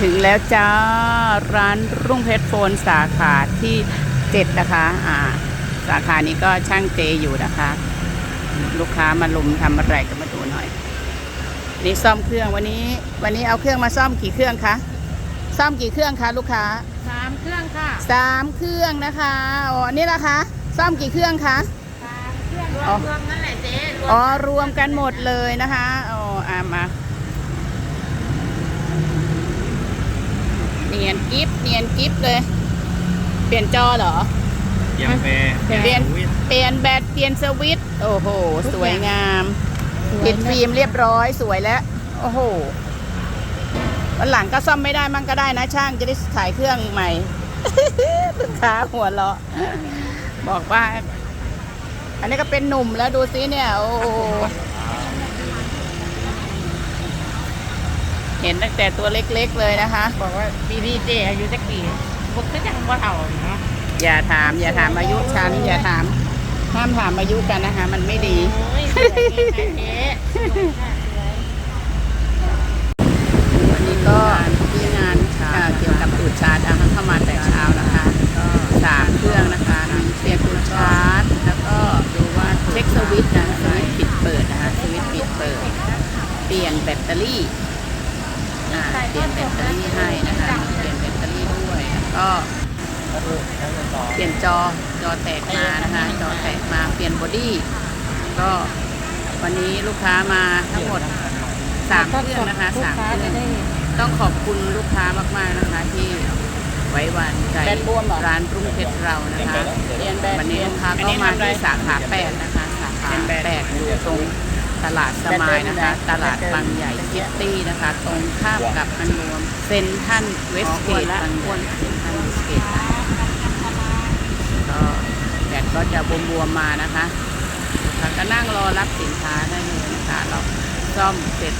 ถึงแล้วจ้า ร้านรุ่งเพชรโฟนสาขาที่เจ็ดนะคะอ่าสาขานี้ก็ช่างเจอยู่นะคะ ลูกค้ามาลุมทำอะไรก็มาดูหน่อย นี่ซ่อมเครื่องวันนี้ วันนี้เอาเครื่องมาซ่อมกี่เครื่องคะซ่อมกี่เครื่องคะลูกค้าสามเครื่องค่ะสามเครื่องนะคะอ๋อนี่ละคะ ซ่อมกี่เครื่องคะสามเครื่องรวอ๋อมรวมนั่นแหละเจ๊รวมอ๋อรวมกันหมดเลยนะคะอ๋ออามาเนียน กิฟเนียนกิฟเลย เปลี่ยนจอเหรอเตรียมแปรเปลี่ยนวิทย์เปลี่ยนแบตเปลี่ยนสวิตช์โอ้โห สวยงามติดฟิล์มเรียบร้อยสวยแล้ว โอ้โหวันหลังก็ซ่อมไม่ได้มั่งก็ได้นะ ช่างจะได้ขายเครื่องใหม่ลูกค้าหัวเราะบอกว่า อันนี้ก็เป็นหนุ่มแล้วดูซิเนี่ย โอ้โห เห็นตั้งแต่ตัวเล็กๆเลยนะคะ บอกว่าปีนี้เจ๊อายุจะกี่พวกก็ยังว่าเท่าเนาะอย่าถาม อย่าถามอายุฉันอย่าถามห้ามถามอายุกันนะคะ มันไม่ดีโอ้ยสวยไงคะเจ๊สวยค่ะสวยวันนี้ก็ที่งานอ่าเกี่ยวกับตูดชาร์จนะคะเข้ามาแต่เช้านะคะ ก็สามเครื่องนะคะเปลี่ยนตูดชาร์จแล้วก็ดูว่าเช็คสวิตช์นะสวิตช์ปิดเปิดนะคะสวิตช์ปิดเปิด เปลี่ยนแบตเตอรี่อ่า เปลี่ยนแบตเตอรี่ให้นะคะ เปลี่ยนแบตเตอรี่ด้วยแล้วก็เปลี่ยนจอจอแตกมานะคะ จอแตกมาเปลี่ยนบอดี้ก็วันนี้ลูกค้ามาทั้งหมดสามเครื่องนะคะสามเครื่องต้องขอบคุณลูกค้ามากๆนะคะ ที่ไว้วางใจร้านรุ่งเพชรเรานะคะวันนี้ลูกค้าก็มาที่สาขาแปดนะคะสาขาแปดอยู่ตรง ตลาดสมายนะคะ ตลาดบางใหญ่ซิตี้นะคะ ตรงข้ามกับมันรวมเซนทันเวสเกตบางวนเซนทันเวสเกตก็แดดก็จะบวมๆมานะคะลูกค้าก็นั่งรอรับสินค้าได้เลยนะคะเราซ่อมเสร็จ